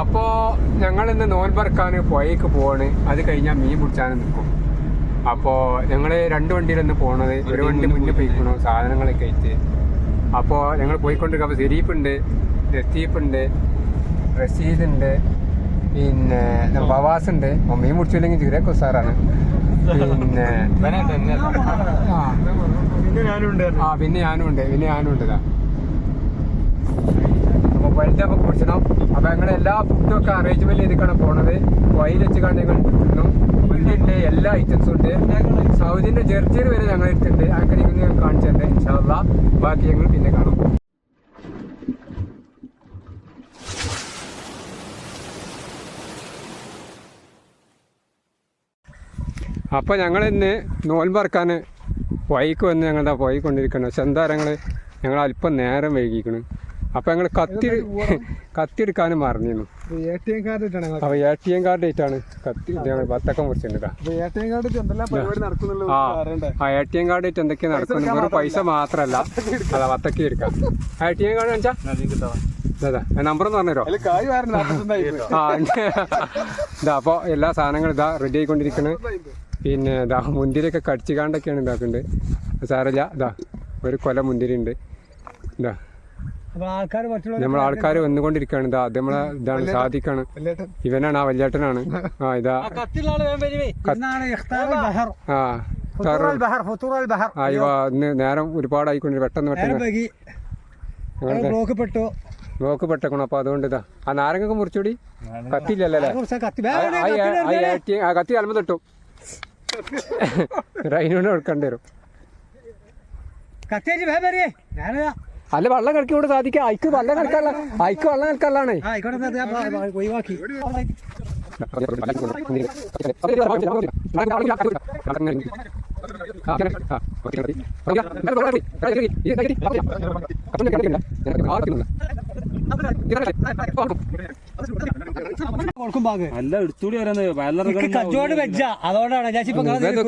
അപ്പോ ഞങ്ങൾ ഇന്ന് നോൻപറക്കാൻ പുഴയ്ക്ക് പോവാണ്. അത് കഴിഞ്ഞാൽ മീൻ പിടിച്ചാനും നിൽക്കും അപ്പോൾ ഞങ്ങൾ രണ്ട് വണ്ടിയിലൊന്ന് പോണത്. ഒരു വണ്ടി മുന്നിൽ പോയിക്കണു. സാധനങ്ങളൊക്കെ ആയിട്ട്. അപ്പോ ഞങ്ങൾ പോയിക്കൊണ്ടിരിക്കുമ്പോൾ സെരീഫ് ഉണ്ട് ലത്തീഫ് ഉണ്ട് റഷീദ് ഉണ്ട് പിന്നെ ബവാസ് ഉണ്ട് മീൻ പിടിച്ചില്ലെങ്കിൽ ചെറിയ ഉസാറാണ് പിന്നെ ആ പിന്നെ ഞാനുണ്ട് ആ പിന്നെ ഞാനും ഉണ്ട്. പിന്നെ ഞാനും ഉണ്ട് ഇതാ. വലുത് നമുക്ക് കുടിച്ചണം. അപ്പോൾ ഞങ്ങൾ എല്ലാ ഫുഡും ഒക്കെ അറേഞ്ച്മെന്റ് ചെയ്തിട്ടാണ് പോണത്. വൈൽ വെച്ച് കണ്ട് ഞങ്ങൾ എല്ലാ ഐറ്റംസും ഉണ്ട്. സൗദിന്റെ ജെർജിയിൽ വരെ ഞങ്ങൾ എടുത്തിട്ടുണ്ട്. അതൊക്കെ നിങ്ങൾ ഞാൻ കാണിച്ചിട്ടുണ്ട് ഇൻഷാല്ല ബാക്കി ഞങ്ങൾ പിന്നെ കാണാം. അപ്പോൾ ഞങ്ങൾ ഇന്ന് നോൽമ്പറക്കാൻ വൈക്ക് വന്ന് ഞങ്ങളുടെ പോയിക്കൊണ്ടിരിക്കണം. പക്ഷെ എന്താ ഞങ്ങൾ ഞങ്ങൾ അല്പം നേരം വൈകിക്കണം. അപ്പോൾ ഞങ്ങൾ കത്തി കത്തി എടുക്കാനും മറന്നിരുന്നു എ ടി എം കാർഡ് അപ്പോൾ എ ടി എം കാർഡ് ആയിട്ടാണ് കത്തി ഞങ്ങൾ ബത്തക്കം മുറിച്ചിട്ടുണ്ട് അപ്പൊ എ ടി എം കാർഡ് പരിപാടി നടക്കുന്നുള്ളത് ആ. അറിയണ്ടേ ആ എ ടി എം കാർഡ് ആയിട്ട് എന്തൊക്കെയാണ് നടക്കുന്നത് വെറും പൈസ മാത്രമല്ല അതാ വത്തക്കി എടുക്കാം. എ ടി എം കാർഡ് അതെ നമ്പർ ഒന്ന് പറഞ്ഞുതരോ. ആ ഇതാ അപ്പോൾ എല്ലാ സാധനങ്ങളും ഇതാ റെഡി ആയിക്കൊണ്ടിരിക്കണ്. പിന്നെ ഇതാ മുന്തിരിയൊക്കെ കടിച്ചു കാണ്ടൊക്കെയാണ് ഇതാക്കുന്നുണ്ട് സാറല്ല ഇതാ ഒരു കൊല മുന്തിരി ഉണ്ട് ഇതാ. അപ്പൊ നമ്മൾ ആൾക്കാർ വന്നുകൊണ്ടിരിക്കുകയാണ്. ഇതാ അത് നമ്മളെ ഇതാണ് സാധിക്കാണ് ഇവനാണ് ആ വല്യേട്ടനാണ്. ആ ഇതാ. ആ ഇന്ന് നേരം ഒരുപാടായിക്കൊണ്ട് പെട്ടെന്ന് പെട്ടെന്ന്. ബ്ലോക്ക് പെട്ടു. ബ്ലോക്ക് പെട്ടേക്കണം. അപ്പോൾ അതുകൊണ്ട് ഇതാ. ആ നാരങ്ങൊക്കെ മുറിച്ചൂടി. കത്തില്ലല്ലേ ആ- കത്തി റൈനോട് അലമ്പ് തട്ടും. അതിനോട് കൊടുക്കേണ്ടി വരും. കത്തി വള്ളം അല്ല വെള്ളം കളിക്കൂടെ സാധിക്കാം അയക്ക് വെള്ളം കളിക്കാനുള്ള അയക്ക് വെള്ളം കളിക്കാനുള്ളതാണ് ഒഴിവാക്കി. വരുന്നത് വെച്ച അതുകൊണ്ടാണ് ഞാൻ ഇപ്പൊ കജ്ജിന്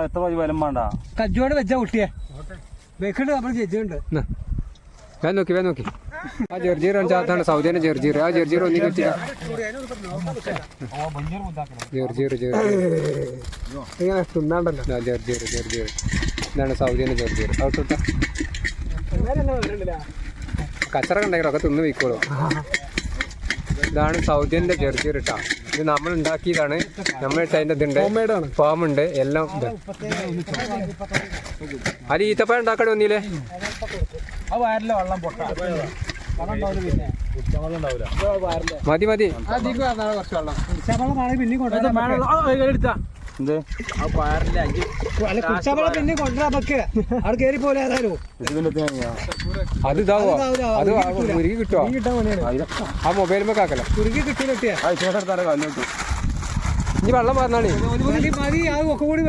എത്ര പൈസ വിലം വേണ്ട? കച്ചവടം വെച്ച കുട്ടിയെ. നമ്മൾ. വേഗം നോക്കി വേഗം നോക്കി. ആ ജെർജീർ അഞ്ചാത്താണ് സൗദിയുടെ ജെർജീർ ആ ജെർജീർ ഒന്നി കിട്ടി ജെർജീർ ജെർജീർ ഇങ്ങനെ തിന്നാണ്ടല്ലോ. ആ ജെർജീർ ജെർജീർ ഇതാണ് സൗദിയുടെ ജെർജീർ ഔട്ട് കച്ചറ കണ്ടെങ്കിലൊക്കെ തിന്ന് വയ്ക്കോളൂ ഇതാണ് സൗദിന്റെ ജർജീർ ഇട്ടാ ഇത് നമ്മൾ ഉണ്ടാക്കിയതാണ്. നമ്മൾ ഇട്ട അതിന്റെ ഇതുണ്ട് ഫാം ഉണ്ട് എല്ലാം ഇത്. അത് ഈത്തപ്പഴം ഉണ്ടാക്കണേ ഒന്നില്ലേ പൊട്ട. മതി മതി. പിന്നെ എന്ത്? പിന്നെ അവിടെ പോലെ ഏതായാലും. ഇതിന്റെ അത് ഇതാവോ? കിട്ടുമോ ആ ഇനി വെള്ളം പറഞ്ഞാണേ മതി ആ ഒക്കെ കൂടി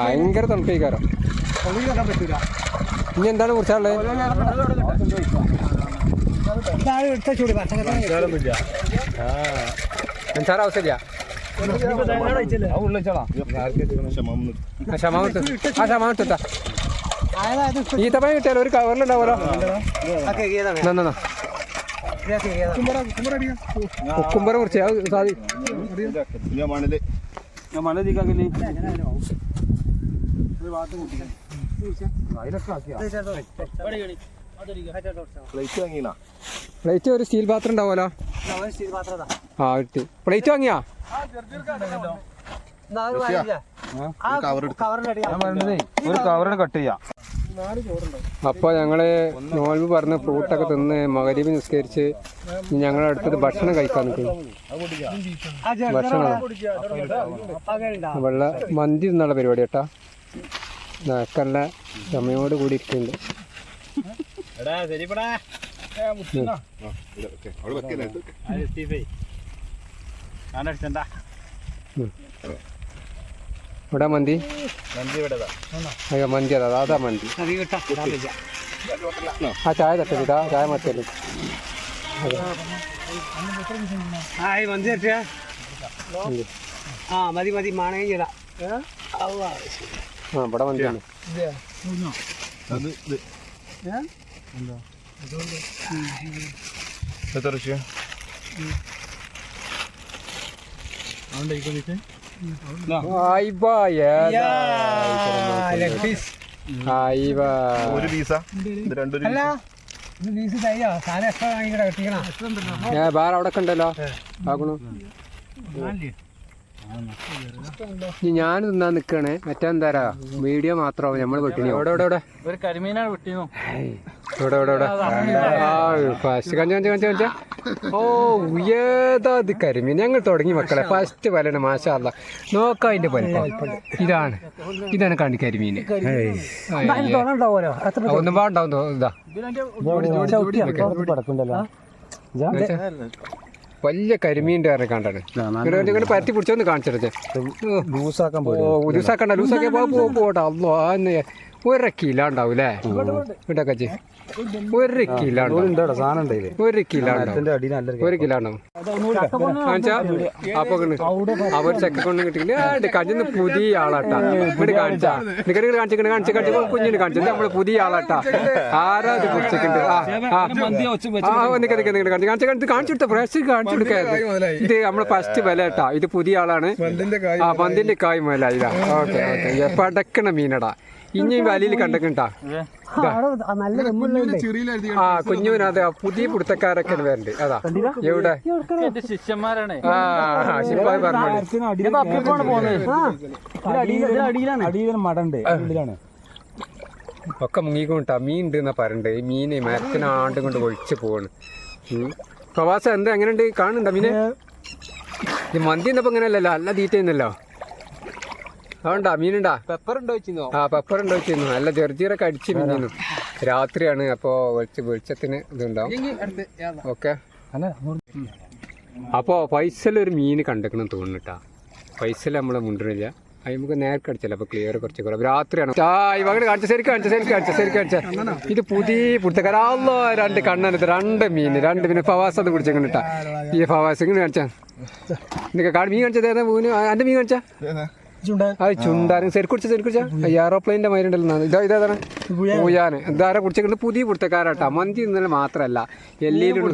ഭയങ്കര വെക്കാൻ പറ്റൂല. ഇനി എന്താണ് കുറിച്ചാളെ താഴെ എടുത്ത ചൂട് പച്ചക്കറി അഞ്ചാറ് ആവശ്യമില്ല. ഈത്തപ്പഴം കിട്ടിയാലോ? ഒരു കവറിലുണ്ടാവുമല്ലോ. കുക്കുംബർ കുറിച്ച്. സാധി. ഞാൻ തീക്കാക്കില്ലേ പ്ലേറ്റ് ഒരു സ്റ്റീൽ പാത്രം ഉണ്ടാവുമല്ലോ? ആ കിട്ടി. പ്ലേറ്റ് വാങ്ങിയാ? ഒരു കവറിന് കട്ട് ചെയ്യാം. അപ്പോൾ ഞങ്ങൾ നോൽവ് പറഞ്ഞ് ഫ്രൂട്ടൊക്കെ തിന്ന് മകരീബ് നിസ്കരിച്ച് ഞങ്ങളുടെ അടുത്തത് ഭക്ഷണം കഴിക്കാൻ ഭക്ഷണം വെള്ള മന്തി എന്നുള്ള പരിപാടി കേട്ടാ. നക്കല്ല സമയോട് കൂടി ഇരിക്കുന്നുണ്ട്. ഇവിടെ മന്തി. അയ്യോ മന്തി അതാ അതാ മന്തി. ആ ചായ തട്ടിട്ടാ ചായ മറ്റേ ഹായ് മന്തി തട്ടിയ. ആ മതി മതി മാണകം ചെയ്താ ആ ഇവിടെ മന്തി എത്ര? ആയിബ. ഒരു പീസാ. രണ്ടൊരു വേറെ അവിടെ ഉണ്ടല്ലോ. ആക്കണു. ഞാൻ തിന്നാൻ നിക്കണേ മറ്റെന്താരാ വീഡിയോ മാത്രമാവും നമ്മൾ വെട്ടിനി എവിടെ ഒരു കരിമീനാണ് വെട്ടിനു ഇവിടെ ഇവിടെ ഇവിടെ ആ ഫസ്റ്റ് കഞ്ച കഞ്ച കഞ്ച കഞ്ച ഓ ഏതാ ഇത് കരിമീൻ ഞങ്ങൾ തുടങ്ങി മക്കളെ ഫസ്റ്റ് വലണ് മാഷാല്ല നോക്കാം അതിന്റെ വലിപ്പം ഇതാണ് ഇതാണ് കണ്ടി കരിമീൻ ഒന്നും പാണ്ടാവും തോ- ഇതാ വലിയ കരിമീന്റെ കാരണം കണ്ടാണ് ഇങ്ങോട്ട് പറ്റി പിടിച്ചൊന്ന് കാണിച്ചെടുത്തേ. ലൂസാക്കാൻ ഓ ലൂസാക്കണ്ട ലൂസാക്കിയ പോ പോട്ടെ. അല്ലോ അന്ന്. ഒരു കിലോ ഉണ്ടാവും അല്ലേ ഇവിടെയൊക്കെ ഒരു കിലോ ഒരു കിലോ ഉണ്ടാവും. അടി നല്ല ഒരു കിലോ ഉണ്ടാവും. കാണിച്ചാ അപ്പൊ അവർ ചെക്ക കൊണ്ട് കിട്ടില്ല കഞ്ഞിന്ന് പുതിയ ആളാട്ടാ. ഇവിടെ കാണിച്ചാ. നിങ്ങൾ കാണിച്ചിട്ട് കാണിച്ചു കാണിച്ചു കുഞ്ഞിന് കാണിച്ചു. നമ്മൾ പുതിയ ആളാട്ടാ. ആരാ അത് കുറിച്ചിട്ടുണ്ട് ആ നിക്ക നിക്ക കാണിച്ചു കാണിച്ചു കാണിച്ചു കാണിച്ചു കൊടുത്ത? ഫ്രഷ് കാണിച്ചു കൊടുക്കായിരുന്നു ഇത് നമ്മളെ ഫസ്റ്റ് വില കേട്ടാ ഇത് പുതിയ ആളാണ്. ആ പന്തിന്റെ കായ് മുതല ഇതാ. ഓക്കെ ഓക്കെ പടക്കണ മീനടാ. ഇനിയും വലിയിൽ കണ്ടക്കണ്ടാ നല്ല കുഞ്ഞുവിന് ആ കുഞ്ഞുവിനത് പുതിയ പിടുത്തക്കാരൊക്കെ വരണ്ട്. അതാ. എവിടെ? ശിഷ്യന്മാരാണ്. ആ ശിപ്പായി പറഞ്ഞു ഒക്കെ മുങ്ങിക്കൊണ്ടാ മീൻ ഉണ്ട് എന്നാ പറയണ്ടേ. ഈ മീന് മരത്തിനാണ്ട് കൊണ്ട് ഒഴിച്ചു പോവാണ്. പ്രവാസം എന്താ? എങ്ങനെയുണ്ട്? കാണുന്നുണ്ടോ മീനെ? മന്തി എന്നപ്പോ ഇങ്ങനെയല്ലല്ലോ. അല്ല തീറ്റ ചെയ്യുന്നല്ലോ അതുകൊണ്ടാ മീനുണ്ടാ? പെപ്പർ ഉണ്ടോ വെച്ചിരുന്നോ? ആ പെപ്പർ ഉണ്ടോ വെച്ചിരുന്നു. നല്ല ചെറുചീറ അടിച്ച് മീനു രാത്രിയാണ് അപ്പോൾ വെളിച്ച വെളിച്ചത്തിന് ഇതുണ്ടാവും. ഓക്കെ. അപ്പോൾ പൈസയിൽ ഒരു മീൻ കണ്ടെക്കണം തോന്നുന്നുട്ടാ പൈസയിൽ നമ്മൾ മുണ്ടില്ല അത് നമുക്ക് നേർക്ക് അടിച്ചല്ലോ അപ്പോൾ ക്ലിയർ കുറച്ച് കുറവ്. രാത്രിയാണ്. ആ കാണിച്ച ശരി കാണിച്ച ശരി കാണിച്ച ശരി കാണിച്ച. ഇത് പുതിയ പുറത്തക്കാരല്ലോ രണ്ട് കണ്ണനത്ത് രണ്ട് മീൻ രണ്ട് മീൻ ഫവാസ് അത് പിടിച്ചിട്ടാ ഈ ഫവാസ് ഇങ്ങനെ കാണിച്ചാ. നിനക്ക് കാട് മീൻ കാണിച്ചത് ഏതാ മൂന്ന് എന്റെ മീൻ കാണിച്ചാ? അത് ചുണ്ടാനും ശരിക്കുടിച്ച ശരിക്കുടിച്ച എയറോപ്ലെയിന്റെ മരുണ്ടല്ലോ ഇതാ ഇതാണ്. പൂയാന് ഇതാരെ കുടിച്ചിട്ടുണ്ട് പുതിയ പുറത്തക്കാരാട്ടാ മന്തി ഇന്നലെ മാത്രല്ല. എല്ലിയിലും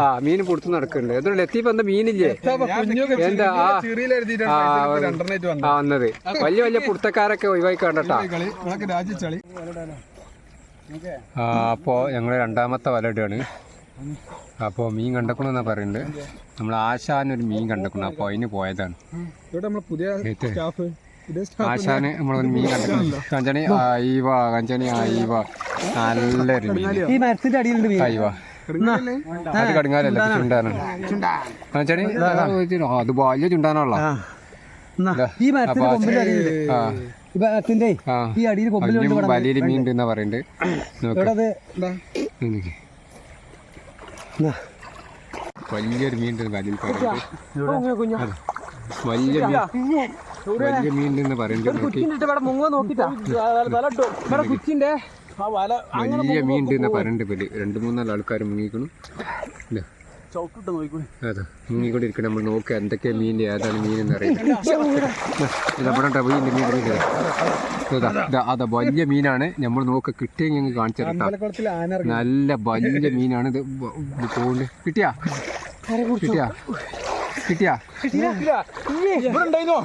ആ മീൻ കൊടുത്ത് നടക്കുന്നുണ്ട്. എന്തുകൊണ്ട് എത്തിയപ്പോ എന്താ മീനില്ലേ? എന്താ ആ. വന്നത്. വലിയ വലിയ പുടുത്തക്കാരൊക്കെ ഒഴിവാക്കി കണ്ടട്ടാ. ആ അപ്പോൾ ഞങ്ങൾ രണ്ടാമത്തെ വല ഇടുകയാണ് അപ്പോൾ മീൻ കണ്ടക്കണമെന്നാ പറയുന്നത് നമ്മൾ ആശാനൊരു മീൻ കണ്ടക്കണം. അപ്പോൾ അതിന് പോയതാണ്. ഇവിടെ നമ്മൾ പുതിയ. സ്റ്റാഫ് ആശാന് നമ്മളൊരു മീൻ കണ്ടെക്കണം. കഞ്ചണി ആയിവ കഞ്ചണി ആയിവ നല്ലൊരു മീൻ. ഈ മരത്തിന്റെ അടിയിലുണ്ട് മീൻ. ആയിവ അത് കടുങ്ങാലല്ല ചുണ്ടാനാണ്. കഞ്ചണി അത് വലിയ ചുണ്ടാനുള്ള എന്നാ, ഈ മരത്തിന്റെ ഈ മരത്തിന്റെ ഈ അടിയിൽ കൊമ്പിലുണ്ട് അതിനും വലിയ മീൻ പറയുന്നുണ്ട് ഇവിടെ അത്? നോക്ക്. വലിയൊരു മീൻ ഉണ്ട് വലിയ. വലിയ മീൻ വലിയ മീൻ ഉണ്ടെന്ന് പറയുന്നുണ്ട് വലിയ മീനുണ്ടെന്ന് പറയുന്നുണ്ട് രണ്ട് മൂന്നാൽ ആൾക്കാർ മുങ്ങിക്കണം. ചവിട്ടിട്ട് അതെ മുങ്ങിക്കൊണ്ടിരിക്കണം നമ്മൾ നോക്കുക എന്തൊക്കെ മീൻ ഏതാണ് മീൻ എന്ന് അറിയില്ല ഇതവിടെ മീൻ അതാ വലിയ മീനാണ്. നമ്മൾ നോക്ക കിട്ടിയെങ്കിൽ ഞങ്ങൾ കാണിച്ചു തരട്ടാ നല്ല വലിയ മീനാണ് ഇത്. പോകുന്നത് കിട്ടിയാ? കിട്ടിയാ? കിട്ടിയാ? ഇവിടെ ഉണ്ടായിരുന്നോ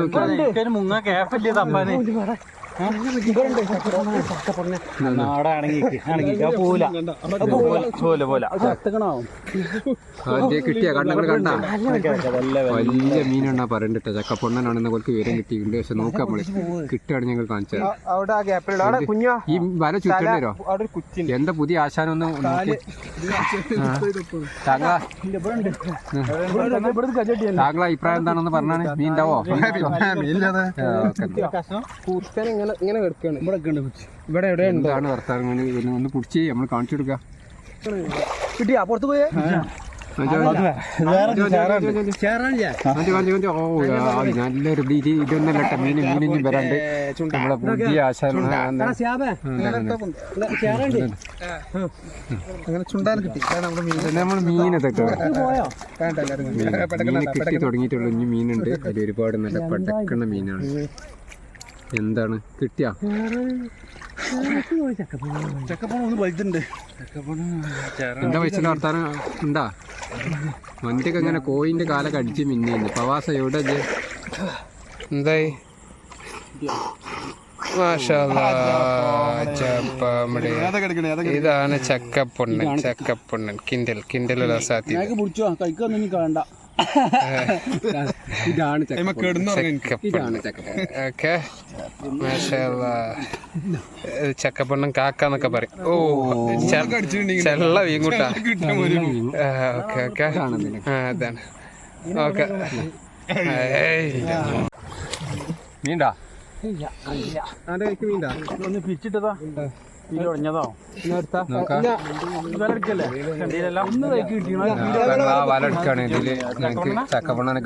നോക്കിയാ മുങ്ങ കേഫല്ലേ തപ്പാന് പോല. പോല പോല. കിട്ടിയാ കണ്ണങ്ങൾ കണ്ടാ? വലിയ മീനാ പറയണ്ടിട്ട്. ചക്ക പൊണ്ണനാണെന്ന് പോലത്തെ വിവരം കിട്ടിയിട്ടുണ്ട്. പക്ഷെ നോക്കാം നമ്മൾ. കിട്ടുകയാണ് ഞങ്ങൾ കാണിച്ചത് അവിടെ ആ ഗ്യാപ്പിലുള്ള കുഞ്ഞാ? ഈ വല ചുറ്റണ്ടോ എന്താ പുതിയ ആശാനൊന്നും നോക്കി. താങ്കള. അഭിപ്രായം എന്താണെന്ന് പറഞ്ഞാണ്. മീൻ ഉണ്ടാവോ? കുത്തനെ ഇങ്ങനെ ഇങ്ങനെ കിടക്കാണ് ഇവിടെ ഇവിടെ എവിടെ എന്താണ് വർത്താനം ഒന്ന് പിടിച്ച് നമ്മൾ കാണിച്ചു കൊടുക്കാം. കിട്ടിയാ പുറത്ത് പോയേ? നല്ലൊരു ഇത് ഇതൊന്നല്ല മീൻ മീനിഞ്ഞും വരാണ്ട് നമ്മളെ പുതിയ ആശാന നമ്മൾ പോയോ? മീൻ. കിട്ടി തുടങ്ങിയിട്ടുള്ള ഇനി മീനുണ്ട്. അതിൽ ഒരുപാട് നല്ല പടക്കണ മീനാണ്. എന്താണ്? കിട്ടിയാ? ചക്കപ്പണം ഒന്ന് വലുതുണ്ട്. എന്താ വെച്ചിട്ട് വർത്താനം ഉണ്ടാ? മന്തിയൊക്കെ ഇങ്ങനെ കോയിന്റെ കാലൊക്കെ അടിച്ച് മിന്നിന്ന് പ്രവാസ എവിടെ? എന്തായി. ഇതാണ് ചക്കപ്പൊണ്ണൻ ചക്കപ്പൊണ്ണൻ. കിൻഡൽ കിൻഡൽ രസാത്തി ഇതാണ് ഓക്കെ. ചക്കപ്പൊണ്ണൻ കാക്കാന്നൊക്കെ പറയും. ഓ ചെള്ള വീങ്ങൂട്ടാ. Okay okay. അതാണ്. ഓക്കെ. മീണ്ടാ മീണ്ടാ ഒന്ന് പിരിച്ചിട്ടതാ പിരി ഉടഞ്ഞതോ നോക്കാം. വിലടിക്കല്ലേ കണ്ടീലല്ലോ ഒന്ന് കൈക്ക് കിട്ടിയോ ആ വല എടുക്കാണ്. ഇതിൽ ഞങ്ങക്ക്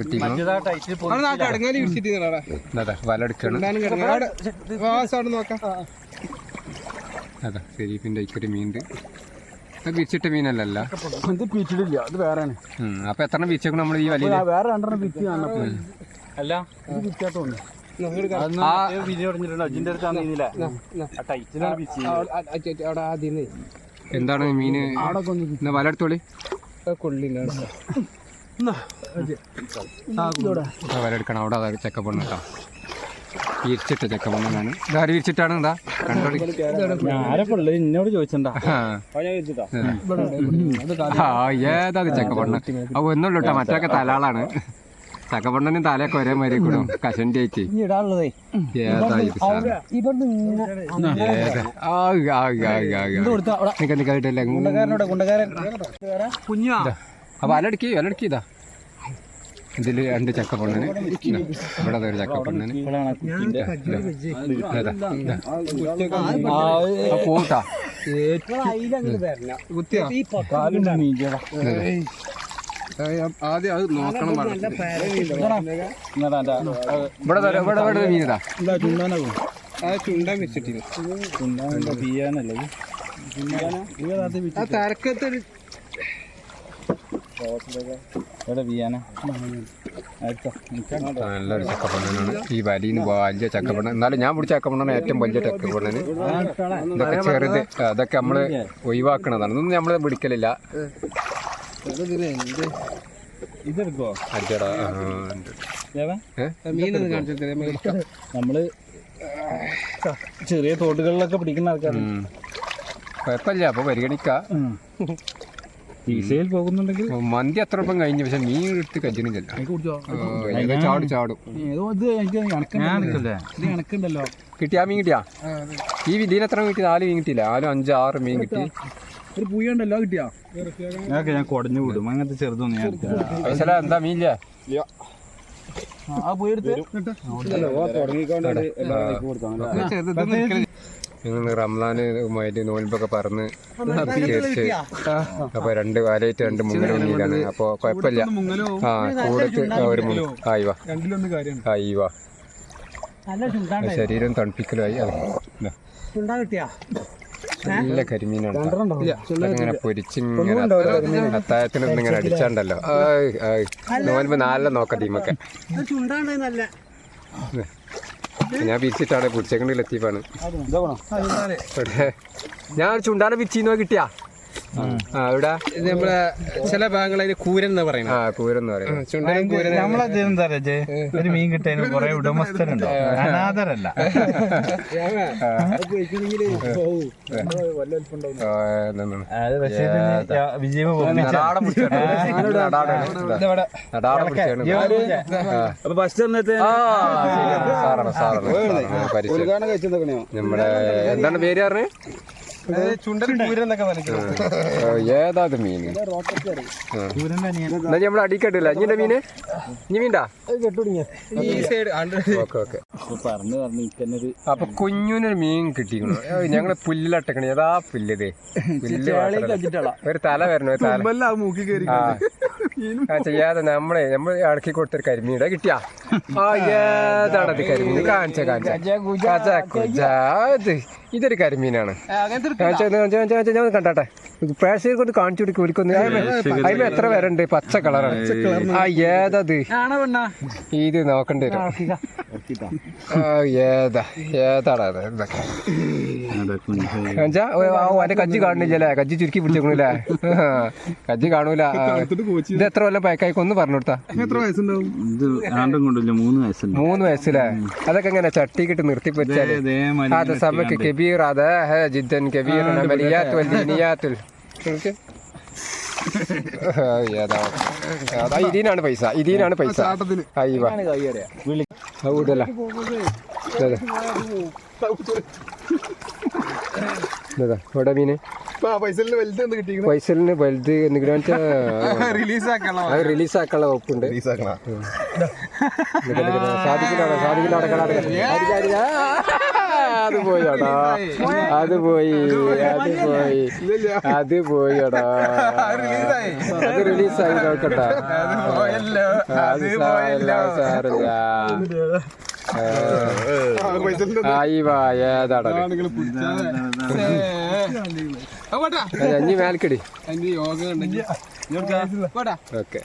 കിട്ടിയിരുന്നു അതെ ശരീഫിന്റെ മീനുണ്ട് വിരിച്ചിട്ട മീനല്ലല്ല. ഇത് പിരിച്ചിട്ടില്ല വേറെയാണ്. അപ്പൊ എത്ര വിരിച്ചേക്കണം നമ്മൾ ഈ വലിയ വേറെ രണ്ടെണ്ണം കാണപ്പോ അല്ല ഇത് പിരിച്ച് എന്താണ് മീന്? എന്നാ വല എടുത്തോളി. ആ, വല എടുക്കണം അവിടെ അതാ കേട്ടോ. കേട്ടോ ചെക്കപ്പ് ഞാൻ ഇതാര് വിരിച്ചിട്ടാണ് എന്താ? കണ്ടോളി. എന്നോട് ചോദിച്ചണ്ടാ ഏതാ ചെക്കപ്പ് അപ്പൊ ഒന്നുള്ളൂ കേട്ടോ മറ്റൊക്കെ തലാളാണ് ചക്കപ്പൊണ്ണനും തലയൊക്കെ ഒരേ മാതിരി കൂടും. കഷണ്ടി ചേച്ചി ഇടാനുള്ളതേ. ഏതാ ഇത് സാധനം? ഇവിടുന്ന് ഇങ്ങനെ കുഞ്ഞാ. അപ്പൊ അലടുക്കി അലടുക്കി ഇതാ. ഇതിൽ രണ്ട് ചക്കപ്പൊണ്ണന് ഇവിടെ ദേ ഒരു ചക്കപ്പൊണ്ണന് ഇതാ. ആ, പോട്ടാ. ആദ്യം അത് നോക്കണം നല്ല പാരമീൻ ഇവിടെ ദേ- ഇവിടെ ഇവിടെ മീനിതാ. ചുണ്ടാനാകും ആ ചുണ്ടാൻ വെച്ചിട്ടില്ല. ചുണ്ടാൻ ബിയാനല്ലേ ആ തരക്കത്തൊരു നല്ലൊരു ചക്കപ്പണ്ണനാണ്. ഈ വലിയ വലിയ ചക്കപ്പണ്ണ എന്നാലും ഞാൻ പിടിച്ച ചക്കപ്പണ്ണാണ് ഏറ്റവും വലിയ ചക്കപ്പണ്ണന്. ഇതൊക്കെ ചെറുത് അതൊക്കെ നമ്മൾ ഒഴിവാക്കണതാണ്. ഇതൊന്നും നമ്മൾ പിടിക്കലില്ല. ഇതെടുക്കോ? നമ്മൾ ചെറിയ തോട്ടുകളിലൊക്കെ പിടിക്കുന്ന ആൾക്കാരാണ്. കുഴപ്പമില്ല അപ്പൊ പരിഗണിക്ക. ഈസയിൽ പോകുന്നുണ്ടെങ്കിൽ മന്തി അത്ര രൂപം കഴിഞ്ഞു പക്ഷെ മീൻ എടുത്ത് കജ്ജണില്ല ചാടും ചാടും. കിട്ടിയാ മീൻ കിട്ടിയാ? ഈ ഇതിന് എത്ര കിട്ടി? നാല് മീൻ കിട്ടിയില്ല? നാലും അഞ്ച് ആറ് മീൻ കിട്ടി. ഒരു പൂയുണ്ടല്ലോ കിട്ടിയാ? ഞാൻ കുടഞ്ഞു വിടും. അങ്ങനത്തെ ചെറുതൊന്നും ഞാൻ പൈസല എന്താ മീനില്ല? ആ പൂയ എടുത്ത്. ഞങ്ങൾ റംലാന് മൈൻഡ് നോൽബൊക്കെ പറന്ന് അപ്പൊ രണ്ട് വാലയിട്ട് രണ്ട് മുങ്ങൽ മുന്നിലാണ് അപ്പൊ കുഴപ്പമില്ല. ആ കൂടത്ത് ഒരു ആയി വാ രണ്ടിലൊന്ന് കാര്യം ആയിവാ നല്ല ചുണ്ടാണ്ട് ശരീരം തണുപ്പിക്കലായി. അതെ. ഇതാ. ചുണ്ടാ കിട്ടിയാ? നല്ല കരിമീനാണ് ഇങ്ങനെ പൊരിച്ചിങ്ങനെ അത്തായത്തിനൊന്നും ഇങ്ങനെ അടിച്ചാണ്ടല്ലോ. നോൻപ് നാലല്ല നല്ല നോക്കാം ടീമൊക്കെ. ഞാൻ വിരിച്ചിട്ടാണ് പിടിച്ചേക്കണ്ടിൽ എത്തിയപ്പാണ് ഞാൻ ചുണ്ടാനെ വിരിച്ചിന്നോ കിട്ടിയാ? ആ ഇവിടെ നമ്മളെ ചില ഭാഗങ്ങളിൽ കൂരൻ എന്ന് പറയുന്നത്. ആ കൂരെന്ന് പറയുന്നത്. ചുണ്ടനും കൂരൻ നമ്മളെന്താ ഒരു മീൻ കിട്ടാൻ കുറെ ഉടമസ്ഥരുണ്ടോ? അനാഥരല്ല. അപ്പൊ ഫസ്റ്റ്. സാറാണ്, സാറാണ്. പരിചയം. നമ്മുടെ എന്താണ് പേര് പറഞ്ഞത് ചുണ്ടൻ കൂരൻ എന്നൊക്കെ പറയുന്നത് ആ, ഏതാ ഇത് മീൻ എന്നാ നമ്മൾ അടിക്കട്ടില്ല ഇഞ്ഞിന്റെ മീന്? ഇനി മീൻടാ ഈ സൈഡ് ഓക്കെ ഓക്കെ. പറഞ്ഞു പറഞ്ഞു ഇക്കന്നൊരു അപ്പൊ കുഞ്ഞുനൊരു മീൻ കിട്ടിക്കണു. ഞങ്ങൾ പുല്ലിലട്ടക്കണേ. ഏതാ പുല്ലിത് പുല്ല്. ഒരു തല വരണോ തല. മൂക്കി കയറി ആ ചെയ്യാതെ നമ്മളെ നമ്മൾ ഇടക്കി കൊടുത്തൊരു കരിമീടെ കിട്ടിയാ ആ കരിമീൻ കാണിച്ച കാണിച്ച ഇത് ഇതൊരു കരിമീനാണ് ഞാൻ കണ്ടാട്ടെ പ്രേക്ഷകർക്ക് കാണിച്ചു കൊടുക്കും. ഒരിക്കൊന്ന് അതിന് എത്ര പേരുണ്ട്? പച്ച കളറാണ്. ആ ഏതത്? ഇത് നോക്കണ്ടി വരും. ഏതാ? ഏതാടാ ഇതൊക്കെ. കജ്ജി കാണില്ലേ കജ്ജി ചുരുക്കി പിടിച്ചേക്കണില്ല കജ്ജി കാണൂല. ഇത് എത്ര കൊല്ലം പയക്കായിക്കൊന്ന് പറഞ്ഞു കൊടുത്താ. മൂന്ന് വയസ്സുണ്ട്. വയസ്സിലെ അതൊക്കെ എങ്ങനെ? ചട്ടി കിട്ടി നിർത്തി വെച്ചാൽ അത് സമക്ക് കബീർ അതെ ജിദ്ദൻ വലിയ വലിയാത്തുൽ ഓക്കേ? അതാ ഇതിനാണ് പൈസ. ഇതിനാണ് പൈസ. ഇവിടെ മീന് പൈസലിന് വലുത് എന്തെങ്കിലും വെച്ചാൽ റിലീസ് ആക്കാനുള്ള അത് റിലീസ് ആക്കാനുള്ള വകുപ്പുണ്ട് സാധിക്കില്ല സാധിക്കില്ലാടെ അത് പോയടാ. അത് പോയി അത് പോയി. അത് പോയടാ. അത് റിലീസായി നോക്കട്ടെ. അത് സാരല്ല. മേൽക്കടി. യോഗ ഓക്കെ.